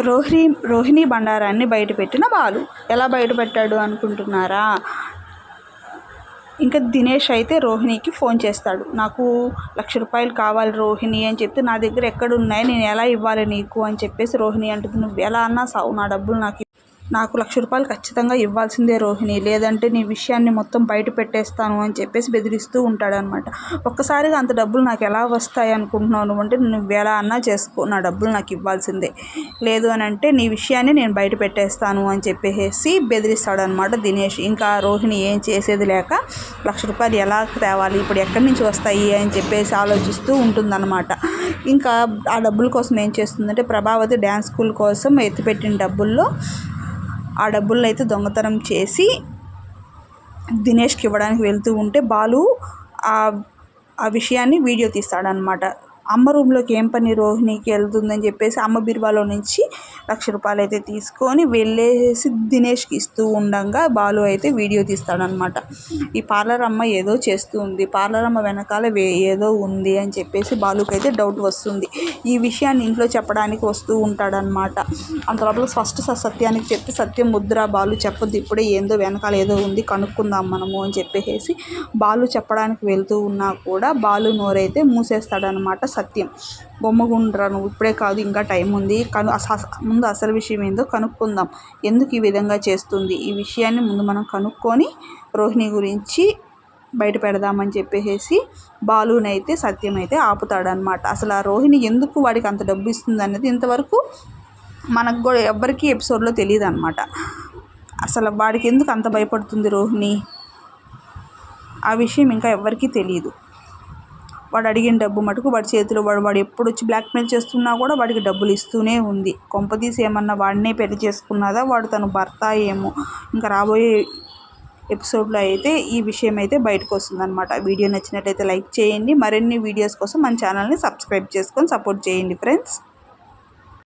రోహిణి రోహిణి బండారాన్ని బయటపెట్టిన బాలు. ఎలా బయటపెట్టాడు అనుకుంటున్నారా? ఇంకా దినేష్ అయితే రోహిణికి ఫోన్ చేస్తాడు. నాకు లక్ష రూపాయలు కావాలి రోహిణి అని చెప్తే నా దగ్గర ఎక్కడ ఉన్నాయి నేను ఎలా ఇవ్వాలి నీకు? అని చెప్పేసి రోహిణి అంటుంది. నువ్వు ఎలా అన్నా సావు నా డబ్బులు నాకు నాకు లక్ష రూపాయలు ఖచ్చితంగా ఇవ్వాల్సిందే రోహిణి. లేదంటే నీ విషయాన్ని మొత్తం బయట పెట్టేస్తాను అని చెప్పేసి బెదిరిస్తూ ఉంటాడనమాట ఒక్కసారిగా అంత డబ్బులు నాకు ఎలా వస్తాయి అనుకుంటున్నావు అంటే నువ్వు ఎలా అన్నా చేసుకో నా డబ్బులు నాకు ఇవ్వాల్సిందే. లేదు అని అంటే నీ విషయాన్ని నేను బయట పెట్టేస్తాను అని చెప్పేసి బెదిరిస్తాడనమాట దినేష్. ఇంకా రోహిణి ఏం చేసేది లేక లక్ష రూపాయలు ఎలా తేవాలి ఇప్పుడు ఎక్కడి నుంచి వస్తాయి అని చెప్పేసి ఆలోచిస్తూ ఉంటుందన్నమాట. ఇంకా ఆ డబ్బుల కోసం ఏం చేస్తుందంటే ప్రభావతి డ్యాన్స్ స్కూల్ కోసం ఎత్తిపెట్టిన డబ్బుల్లో ఆ డబ్బులను అయితే దొంగతనం చేసి దినేష్కి ఇవ్వడానికి వెళ్తూ ఉంటే బాలు ఆ విషయాన్ని వీడియో తీస్తాడనమాట అమ్మ రూమ్లోకి ఏం పని రోహిణికి వెళ్తుందని చెప్పేసి అమ్మ బీరువాలో నుంచి లక్ష రూపాయలు అయితే తీసుకొని వెళ్ళేసి దినేష్కి ఇస్తూ ఉండగా బాలు అయితే వీడియో తీస్తాడనమాట. ఈ పార్లర్ అమ్మ ఏదో చేస్తూ ఉంది. పార్లర్ అమ్మ వెనకాల వే ఏదో ఉంది అని చెప్పేసి బాలుకైతే డౌట్ వస్తుంది. ఈ విషయాన్ని ఇంట్లో చెప్పడానికి వస్తూ ఉంటాడనమాట. అంత లోపల ఫస్ట్ సత్యానికి చెప్పి సత్యం ముద్ర బాలు చెప్పొద్దు ఇప్పుడే ఏందో వెనకాల ఏదో ఉంది కనుక్కుందాం మనము అని చెప్పేసి బాలు చెప్పడానికి వెళ్తూ ఉన్నా కూడా బాలు నోరైతే మూసేస్తాడనమాట. సత్యం. బొమ్మగుండ్రా నువ్వు ఇప్పుడే కాదు ఇంకా టైం ఉంది. కను ముందు అసలు విషయం ఏందో కనుక్కుందాం. ఎందుకు ఈ విధంగా చేస్తుంది? ఈ విషయాన్ని ముందు మనం కనుక్కొని రోహిణి గురించి బయట పెడదామని చెప్పేసి బాలునైతే సత్యం అయితే ఆపుతాడనమాట అసలు ఆ రోహిణి ఎందుకు వాడికి అంత డబ్బు ఇస్తుంది అనేది ఇంతవరకు మనకు కూడా ఎవ్వరికీ ఎపిసోడ్లో తెలియదు అనమాట అసలు వాడికి ఎందుకు అంత భయపడుతుంది రోహిణి? ఆ విషయం ఇంకా ఎవ్వరికీ తెలియదు వాడు అడిగిన డబ్బు మటుకు వాడి చేతిలో వాడు వాడు ఎప్పుడు వచ్చి బ్లాక్మెయిల్ చేస్తున్నా కూడా వాడికి డబ్బులు ఇస్తూనే ఉంది. కొంపతీసి ఏమన్నా వాడినే పెళ్ళి చేసుకున్నదా? వాడు తన భర్త ఏమో. ఇంకా రాబోయే ఎపిసోడ్లో అయితే ఈ విషయం అయితే బయటకు వస్తుందన్నమాట. వీడియో నచ్చినట్టయితే లైక్ చేయండి. మరిన్ని వీడియోస్ కోసం మన ఛానల్ని సబ్స్క్రైబ్ చేసుకొని సపోర్ట్ చేయండి ఫ్రెండ్స్.